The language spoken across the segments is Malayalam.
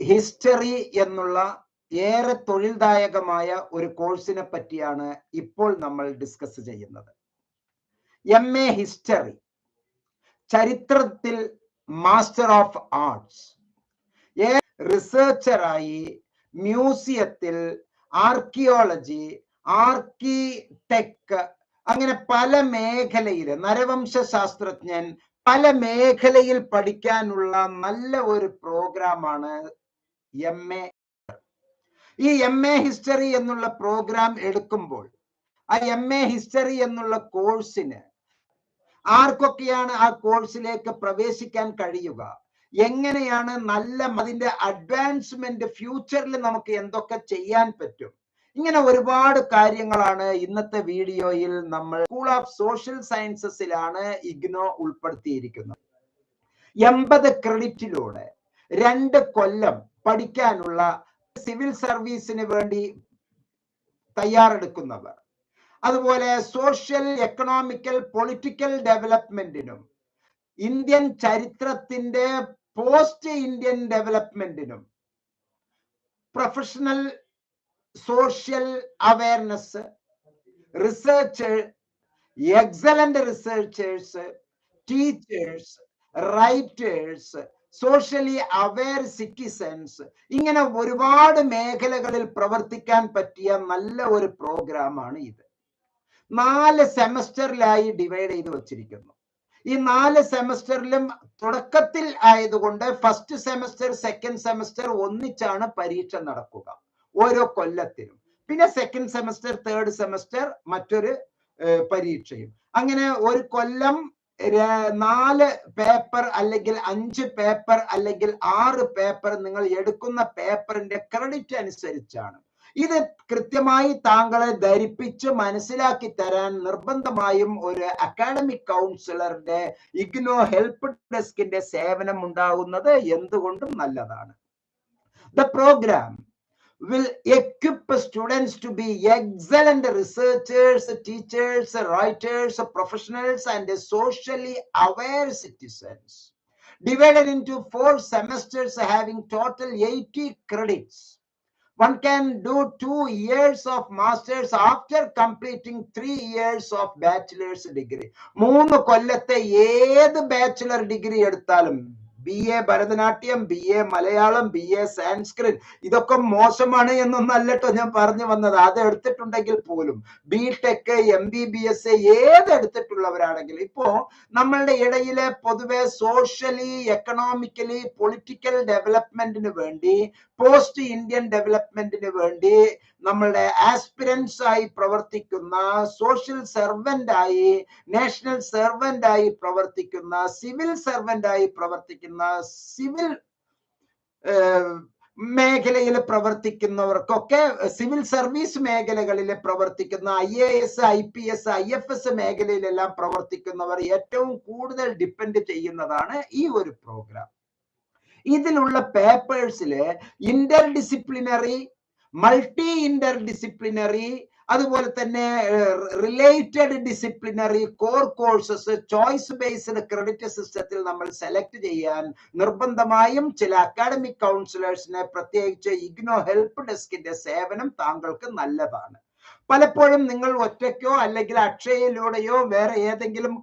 ഹിസ്റ്ററി എന്നുള്ള ഏറെ തൊഴിൽദായകമായ ഒരു കോഴ്സിനെ പറ്റിയാണ് ഇപ്പോൾ നമ്മൾ ഡിസ്കസ് ചെയ്യുന്നത്. എം എ ഹിസ്റ്ററി ചരിത്രത്തിൽ മാസ്റ്റർ ഓഫ് ആർട്സ് റിസർച്ചറായി മ്യൂസിയത്തിൽ ആർക്കിയോളജി ആർക്കിടെക് അങ്ങനെ പല മേഖലയിൽ നരവംശ ശാസ്ത്രജ്ഞൻ പല മേഖലയിൽ പഠിക്കാനുള്ള നല്ല ഒരു പ്രോഗ്രാമാണ് എം എ ഈ എം എ ഹിസ്റ്ററി എന്നുള്ള പ്രോഗ്രാം എടുക്കുമ്പോൾ ആ എം എ ഹിസ്റ്ററി എന്നുള്ള കോഴ്സിന് ആർക്കൊക്കെയാണ് ആ കോഴ്സിലേക്ക് പ്രവേശിക്കാൻ കഴിയുക? എങ്ങനെയാണ് നല്ല അതിന്റെ അഡ്വാൻസ്മെന്റ് ഫ്യൂച്ചറിൽ നമുക്ക് എന്തൊക്കെ ചെയ്യാൻ പറ്റും? ഇങ്ങനെ ഒരുപാട് കാര്യങ്ങളാണ് ഇന്നത്തെ വീഡിയോയിൽ നമ്മൾ സ്കൂൾ ഓഫ് സോഷ്യൽ സയൻസസിലാണ് ഇഗ്നോ ഉൾപ്പെടുത്തിയിരിക്കുന്നത്. എൺപത് ക്രെഡിറ്റിലൂടെ രണ്ട് കൊല്ലം പഠിക്കാനുള്ള സിവിൽ സർവീസിന് വേണ്ടി തയ്യാറെടുക്കുന്നവർ. അതുപോലെ സോഷ്യൽ എക്കണോമിക്കൽ പൊളിറ്റിക്കൽ ഡെവലപ്മെന്റിനും ഇന്ത്യൻ ചരിത്രത്തിന്റെ post Indian ഡെവലപ്മെന്റിനും professional social awareness research excellent researchers teachers writers socially aware citizens ഇങ്ങനെ ഒരുപാട് മേഖലകളിൽ പ്രവർത്തിക്കാൻ പറ്റിയ നല്ല ഒരു പ്രോഗ്രാമാണ് ഇത്. നാല് സെമസ്റ്ററിലായി ഡിവൈഡ് ചെയ്ത് വച്ചിരിക്കുന്നു. ഈ നാല് സെമസ്റ്ററിലും തുടക്കത്തിൽ ആയതുകൊണ്ട് ഫസ്റ്റ് സെമസ്റ്റർ സെക്കൻഡ് സെമസ്റ്റർ ഒന്നിച്ചാണ് പരീക്ഷ നടക്കുക. ഓരോ കൊല്ലത്തിനും. പിന്നെ സെക്കൻഡ് സെമസ്റ്റർ തേർഡ് സെമസ്റ്റർ മറ്റൊരു പരീക്ഷയും. അങ്ങനെ ഒരു കൊല്ലം നാല് പേപ്പർ അല്ലെങ്കിൽ അഞ്ച് പേപ്പർ അല്ലെങ്കിൽ ആറ് പേപ്പർ നിങ്ങൾ എടുക്കുന്ന പേപ്പറിന്റെ ക്രെഡിറ്റ് അനുസരിച്ചാണ്. ഇത് കൃത്യമായി താങ്കളെ ധരിപ്പിച്ച് മനസ്സിലാക്കി തരാൻ നിർബന്ധമായും ഒരു അക്കാഡമിക് കൗൺസിലറുടെ ഇഗ്നോ ഹെൽപ്പ് ഡെസ്കിന്റെ സേവനം ഉണ്ടാകുന്നത് എന്തുകൊണ്ടും നല്ലതാണ്. The programme will equip students to be excellent researchers, teachers, writers, professionals, and socially aware citizens. Divided into four semesters having total 80 credits. One can do two years of masters after completing three years of bachelor's degree. മൂന്ന് കൊല്ലത്തെ ഏത് ബാച്ചിലർ ഡിഗ്രി എടുത്താലും B A Bharatanatyam B A Malayalam B A Sanskrit ഇതൊക്കെ മോശമാണ് എന്നൊന്നല്ല ഞാൻ പറഞ്ഞു വന്നത്. അത് എടുത്തിട്ടുണ്ടെങ്കിൽ പോലും B tech M B B S ഏത് എടുത്തിട്ടുള്ളവരാണെങ്കിൽ ഇപ്പോ നമ്മളുടെ ഇടയിലെ പൊതുവെ സോഷ്യലി എക്കണോമിക്കലി പൊളിറ്റിക്കൽ ഡെവലപ്മെന്റിന് വേണ്ടി പോസ്റ്റ് ഇന്ത്യൻ ഡെവലപ്മെന്റിന് വേണ്ടി നമ്മളുടെ ആസ്പിരൻസ് ആയി പ്രവർത്തിക്കുന്ന സോഷ്യൽ സെർവന്റ് ആയി നാഷണൽ സെർവന്റ് ആയി പ്രവർത്തിക്കുന്ന സിവിൽ സെർവന്റ് ആയി പ്രവർത്തിക്കുന്ന സിവിൽ മേഖലയിൽ പ്രവർത്തിക്കുന്നവർക്കൊക്കെ സിവിൽ സർവീസ് മേഖലകളിൽ പ്രവർത്തിക്കുന്ന I A S I P S I F S മേഖലയിലെല്ലാം പ്രവർത്തിക്കുന്നവർ ഏറ്റവും കൂടുതൽ ഡിപ്പെൻഡ് ചെയ്യുന്നതാണ് ഈ ഒരു പ്രോഗ്രാം ഇതിലുള്ള പേപ്പേഴ്സിൽ inter disciplinary multi inter disciplinary അതുപോലെ തന്നെ related disciplinary core courses choice based credit സിസ്റ്റത്തിൽ നമ്മൾ സെലക്ട് ചെയ്യാൻ നിർബന്ധമായും ചില അക്കാഡമിക് കൗൺസിലേഴ്സിനെ പ്രത്യേകിച്ച് ഇഗ്നോ ഹെൽപ്പ് ഡെസ്കിന്റെ സേവനം താങ്കൾക്ക് നല്ലതാണ്. പലപ്പോഴും നിങ്ങൾ ഒറ്റയ്ക്കോ അല്ലെങ്കിൽ അക്ഷയയിലൂടെയോ വേറെ ഏതെങ്കിലും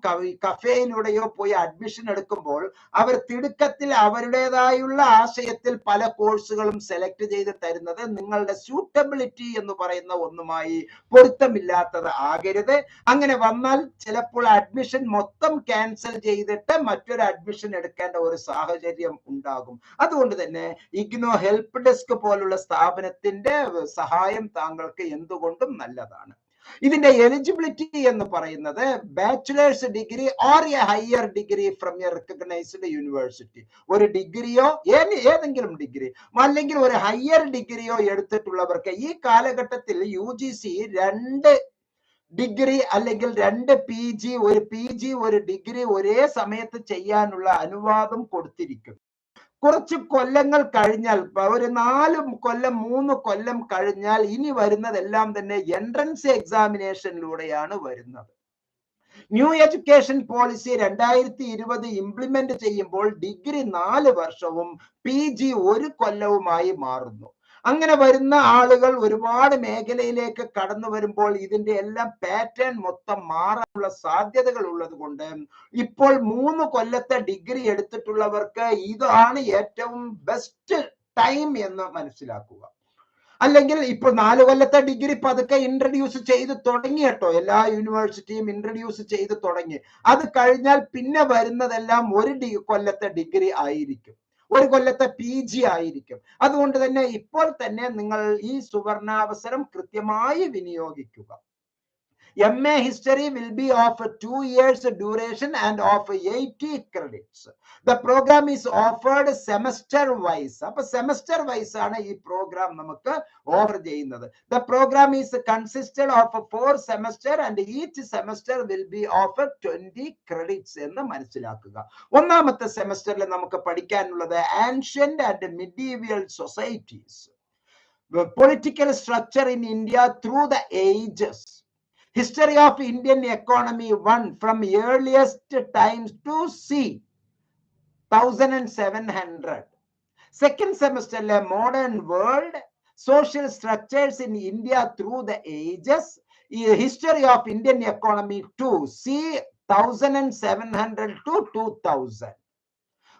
കഫേയിലൂടെയോ പോയി അഡ്മിഷൻ എടുക്കുമ്പോൾ അവർ തിടുക്കത്തിൽ അവരുടേതായുള്ള ആശയത്തിൽ പല കോഴ്സുകളും സെലക്ട് ചെയ്ത് തരുന്നത് നിങ്ങളുടെ സ്യൂട്ടബിലിറ്റി എന്ന് പറയുന്ന ഒന്നുമായി പൊരുത്തമില്ലാത്തത് ആകരുത്. അങ്ങനെ വന്നാൽ ചിലപ്പോൾ അഡ്മിഷൻ മൊത്തം ക്യാൻസൽ ചെയ്തിട്ട് മറ്റൊരു അഡ്മിഷൻ എടുക്കേണ്ട ഒരു സാഹചര്യം ഉണ്ടാകും. അതുകൊണ്ട് തന്നെ ഇഗ്നോ ഹെൽപ്പ് ഡെസ്ക് പോലുള്ള സ്ഥാപനത്തിന്റെ സഹായം താങ്കൾക്ക് എന്തുകൊണ്ടും നല്ലതാണ്. ഇതിന്റെ എലിജിബിലിറ്റി എന്ന് പറയുന്നത് bachelors degree or a higher degree from a recognised university ഒരു ഡിഗ്രിയോ ഏതെങ്കിലും ഡിഗ്രി അല്ലെങ്കിൽ ഒരു ഹയർ ഡിഗ്രിയോ എടുത്തിട്ടുള്ളവർക്ക് ഈ കാലഘട്ടത്തിൽ യു ജി സി രണ്ട് ഡിഗ്രി അല്ലെങ്കിൽ രണ്ട് പി ജി ഒരു പി ജി ഒരു ഡിഗ്രി ഒരേ സമയത്ത് ചെയ്യാനുള്ള അനുവാദം കൊടുത്തിരിക്കുന്നു. കുറച്ച് കൊല്ലങ്ങൾ കഴിഞ്ഞാൽ ഒരു നാല് കൊല്ലം മൂന്ന് കൊല്ലം കഴിഞ്ഞാൽ ഇനി വരുന്നതെല്ലാം തന്നെ എൻട്രൻസ് എക്സാമിനേഷനിലൂടെയാണ് വരുന്നത്. ന്യൂ എഡ്യൂക്കേഷൻ പോളിസി രണ്ടായിരത്തി ഇരുപത് ഇംപ്ലിമെന്റ് ചെയ്യുമ്പോൾ ഡിഗ്രി നാല് വർഷവും പി ജി ഒരു കൊല്ലവുമായി മാറുന്നു. അങ്ങനെ വരുന്ന ആളുകൾ ഒരുപാട് മേഖലയിലേക്ക് കടന്നു വരുമ്പോൾ ഇതിന്റെ എല്ലാം പാറ്റേൺ മൊത്തം മാറാനുള്ള സാധ്യതകൾ ഉള്ളത് കൊണ്ട് ഇപ്പോൾ മൂന്ന് കൊല്ലത്തെ ഡിഗ്രി എടുത്തിട്ടുള്ളവർക്ക് ഇതാണ് ഏറ്റവും ബെസ്റ്റ് ടൈം എന്ന് മനസ്സിലാക്കുക. അല്ലെങ്കിൽ ഇപ്പോൾ നാല് കൊല്ലത്തെ ഡിഗ്രി പതുക്കെ ഇൻട്രഡ്യൂസ് ചെയ്ത് തുടങ്ങി കേട്ടോ. എല്ലാ യൂണിവേഴ്സിറ്റിയും ഇൻട്രഡ്യൂസ് ചെയ്ത് തുടങ്ങി. അത് കഴിഞ്ഞാൽ പിന്നെ വരുന്നതെല്ലാം ഒരു കൊല്ലത്തെ ഡിഗ്രി ആയിരിക്കും. ഒരു കൊല്ലത്തെ പി ജി ആയിരിക്കും. അതുകൊണ്ട് തന്നെ ഇപ്പോൾ തന്നെ നിങ്ങൾ ഈ സുവർണാവസരം കൃത്യമായി വിനിയോഗിക്കുക. M A history will be of two years duration and of eighty credits the programme is offered semester wise അപ്പൊ സെമസ്റ്റർ വൈസ് ആണ് ഈ പ്രോഗ്രാം നമുക്ക് ഓഫർ ചെയ്യുന്നത്. The programme is consisted of four semester and each semester will be offer twenty credits എന്ന് മനസ്സിലാക്കുക. ഒന്നാമത്തെ സെമസ്റ്ററിൽ നമുക്ക് പഠിക്കാനുള്ളത് ancient and medieval societies political structure in India through the ages history of indian economy one from earliest times to c 1700 second semester le modern world social structures in india through the ages ഈ history of indian economy two c 1700 to 2000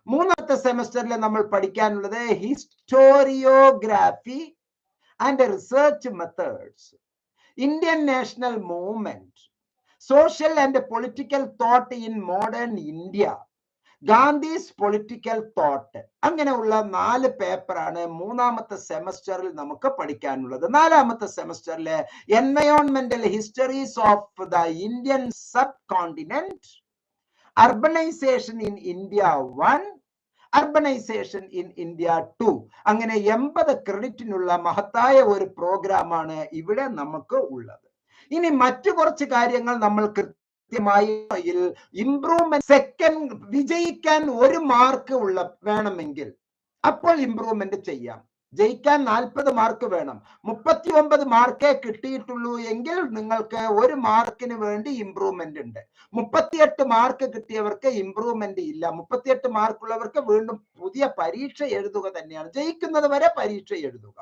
മൂന്നാമത്തെ സെമസ്റ്ററിൽ നമ്മൾ പഠിക്കാനുള്ളത് historiography and research methods Indian national movement social and political thought in modern India Gandhi's political thought അങ്ങനെയുള്ള നാല് പേപ്പറാണ് മൂന്നാമത്തെ സെമസ്റ്ററിൽ നമുക്ക് പഠിക്കാനുള്ളത്. നാലാമത്തെ സെമസ്റ്ററിൽ എൻവയോൺമെന്റൽ histories of the Indian subcontinent urbanisation in India one urbanisation in India two അങ്ങനെ എൺപത് ക്രെഡിറ്റിനുള്ള മഹത്തായ ഒരു പ്രോഗ്രാമാണ് ഇവിടെ നമുക്ക് ഉള്ളത്. ഇനി മറ്റു കുറച്ച് കാര്യങ്ങൾ നമ്മൾ കൃത്യമായി ഇംപ്രൂവ്മെന്റ് സെക്കൻഡ് വിജയിക്കാൻ ഒരു മാർക്ക് ഉള്ള വേണമെങ്കിൽ അപ്പോൾ ഇംപ്രൂവ്മെന്റ് ചെയ്യാം. ജയിക്കാൻ നാൽപ്പത് മാർക്ക് വേണം. മുപ്പത്തി ഒമ്പത് മാർക്കേ കിട്ടിയിട്ടുള്ളൂ എങ്കിൽ നിങ്ങൾക്ക് ഒരു മാർക്കിന് വേണ്ടി ഇംപ്രൂവ്മെന്റ് ഉണ്ട്. മുപ്പത്തിയെട്ട് മാർക്ക് കിട്ടിയവർക്ക് ഇംപ്രൂവ്മെന്റ് ഇല്ല. മുപ്പത്തിയെട്ട് മാർക്കുള്ളവർക്ക് വീണ്ടും പുതിയ പരീക്ഷ എഴുതുക തന്നെയാണ്. ജയിക്കുന്നത് വരെ പരീക്ഷ എഴുതുക.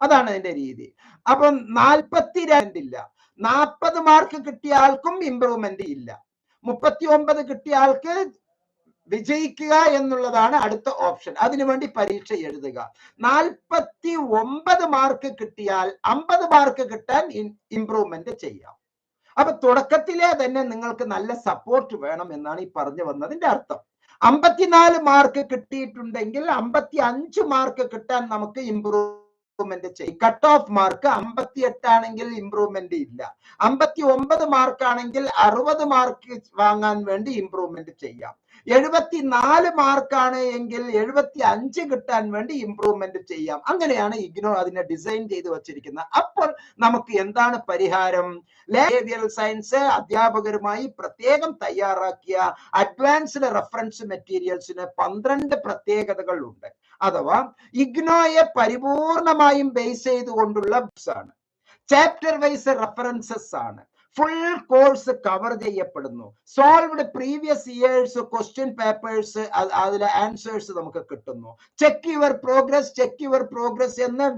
അതാണ് അതിന്റെ രീതി. അപ്പം നാൽപ്പത്തി രണ്ടില്ല നാൽപ്പത് മാർക്ക് കിട്ടിയ ആൾക്കും ഇംപ്രൂവ്മെന്റ് ഇല്ല. മുപ്പത്തി ഒമ്പത് കിട്ടിയ ആൾക്ക് വിജയിക്കുക എന്നുള്ളതാണ് അടുത്ത ഓപ്ഷൻ. അതിനുവേണ്ടി പരീക്ഷ എഴുതുക. നാൽപ്പത്തി ഒമ്പത് മാർക്ക് കിട്ടിയാൽ അമ്പത് മാർക്ക് കിട്ടാൻ ഇംപ്രൂവ്മെന്റ് ചെയ്യാം. അപ്പൊ തുടക്കത്തിലെ തന്നെ നിങ്ങൾക്ക് നല്ല സപ്പോർട്ട് വേണം എന്നാണ് ഈ പറഞ്ഞു വന്നതിന്റെ അർത്ഥം. അമ്പത്തിനാല് മാർക്ക് കിട്ടിയിട്ടുണ്ടെങ്കിൽ അമ്പത്തി അഞ്ച് മാർക്ക് കിട്ടാൻ നമുക്ക് ഇംപ്രൂവ്മെന്റ് ചെയ്യും കട്ട് ഓഫ് മാർക്ക് അമ്പത്തി എട്ടാണെങ്കിൽ ഇമ്പ്രൂവ്മെന്റ് ഇല്ല. അമ്പത്തി ഒമ്പത് മാർക്ക് ആണെങ്കിൽ അറുപത് മാർക്ക് വാങ്ങാൻ വേണ്ടി ഇമ്പ്രൂവ്മെന്റ് ചെയ്യാം. എഴുപത്തി നാല് മാർക്കാണ് എങ്കിൽ എഴുപത്തി അഞ്ച് കിട്ടാൻ വേണ്ടി ഇമ്പ്രൂവ്മെന്റ് ചെയ്യാം. അങ്ങനെയാണ് ഇഗ്നോ അതിനെ ഡിസൈൻ ചെയ്ത് വച്ചിരിക്കുന്നത്. അപ്പോൾ നമുക്ക് എന്താണ് പരിഹാരം? ലേവിയൽ സയൻസ് അധ്യാപകരുമായി പ്രത്യേകം തയ്യാറാക്കിയ അഡ്വാൻസ്ഡ് റെഫറൻസ് മെറ്റീരിയൽസിന് പന്ത്രണ്ട് പ്രത്യേകതകൾ ഉണ്ട്. അഥവാ ഇഗ്നോയെ പരിപൂർണമായും ബേസ് ചെയ്തുകൊണ്ടുള്ള ബുക്സ് ആണ്. ചാപ്റ്റർ വൈസ് റെഫറൻസസ് ആണ്. ഫുൾ കോഴ്സ് കവർ ചെയ്യപ്പെടുന്നു. Solved previous years question papers അതിലെ ആൻസേഴ്സ് നമുക്ക് കിട്ടുന്നു. Check your progress check your progress എന്ന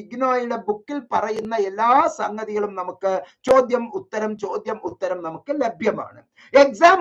ഇഗ്നോയുടെ ബുക്കിൽ പറയുന്ന എല്ലാ സംഗതികളും നമുക്ക് ചോദ്യം ഉത്തരം ചോദ്യം ഉത്തരം നമുക്ക് ലഭ്യമാണ്. എക്സാം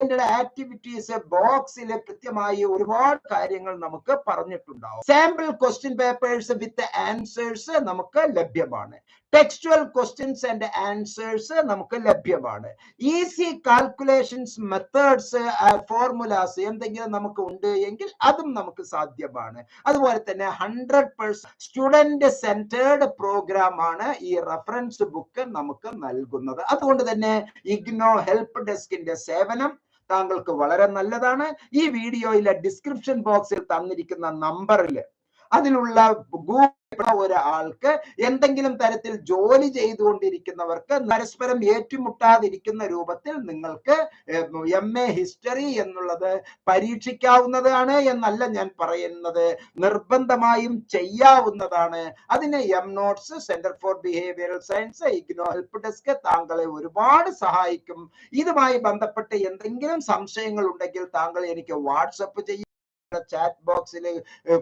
ഓറിയന്റഡ് ആക്ടിവിറ്റീസ് ബോക്സിലെ കൃത്യമായി ഒരുപാട് കാര്യങ്ങൾ നമുക്ക് പറഞ്ഞിട്ടുണ്ടാവും. Sample question papers with answers നമുക്ക് ലഭ്യമാണ്. ടെക്സ്റ്റുവൽ ക്വസ്റ്റ്യൻസ് ആൻഡ് ആൻസേഴ്സ് നമുക്ക് ലഭ്യമാണ്. ഈസി കാൽക്കുലേഷൻസ് മെത്തേഡ്സ് ഫോർമുലാസ് എന്തെങ്കിലും നമുക്ക് ഉണ്ട് എങ്കിൽ അതും നമുക്ക് സാധ്യമാണ്. അതുപോലെ തന്നെ hundred percent student centred programme ആണ് ഈ റെഫറൻസ് ബുക്ക് നമുക്ക് നൽകുന്നത്. അതുകൊണ്ട് തന്നെ ഇഗ്നോ ഹെൽപ്പ് ഡെസ്കിന്റെ സേവനം താങ്കൾക്ക് വളരെ നല്ലതാണ്. ഈ വീഡിയോയിലെ ഡിസ്ക്രിപ്ഷൻ ബോക്സിൽ തന്നിരിക്കുന്ന നമ്പറിൽ അതിലുള്ള ഒരാൾക്ക് എന്തെങ്കിലും തരത്തിൽ ജോലി ചെയ്തുകൊണ്ടിരിക്കുന്നവർക്ക് പരസ്പരം ഏറ്റുമുട്ടാതിരിക്കുന്ന രൂപത്തിൽ നിങ്ങൾക്ക് എം എ ഹിസ്റ്ററി എന്നുള്ളത് പരീക്ഷിക്കാവുന്നതാണ് എന്നല്ല ഞാൻ പറയുന്നത്. നിർബന്ധമായും ചെയ്യാവുന്നതാണ്. അതിന് M notes centre for behavioural science IGNOU help desk താങ്കളെ ഒരുപാട് സഹായിക്കും. ഇതുമായി ബന്ധപ്പെട്ട് എന്തെങ്കിലും സംശയങ്ങൾ ഉണ്ടെങ്കിൽ താങ്കൾ എനിക്ക് വാട്സപ്പ് ചെയ്യും. ചാറ്റ് ബോക്സിൽ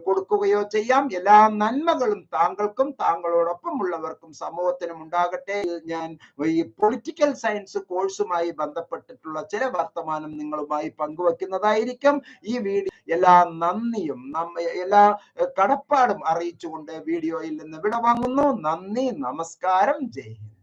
കൊടുക്കുകയോ ചെയ്യാം. എല്ലാ നന്മകളും താങ്കൾക്കും താങ്കളോടൊപ്പം ഉള്ളവർക്കും സമൂഹത്തിനും ഉണ്ടാകട്ടെ. ഞാൻ ഈ പൊളിറ്റിക്കൽ സയൻസ് കോഴ്സുമായി ബന്ധപ്പെട്ടിട്ടുള്ള ചില വർത്തമാനം നിങ്ങളുമായി പങ്കുവെക്കുന്നതായിരിക്കും ഈ വീഡിയോ. എല്ലാ നന്ദിയും. നമ്മ എല്ലാ കടപ്പാടും അറിയിച്ചുകൊണ്ട് വീഡിയോയിൽ നിന്ന് വിടവാങ്ങുന്നു. നന്ദി നമസ്കാരം. ജയ് ഹിന്ദ്.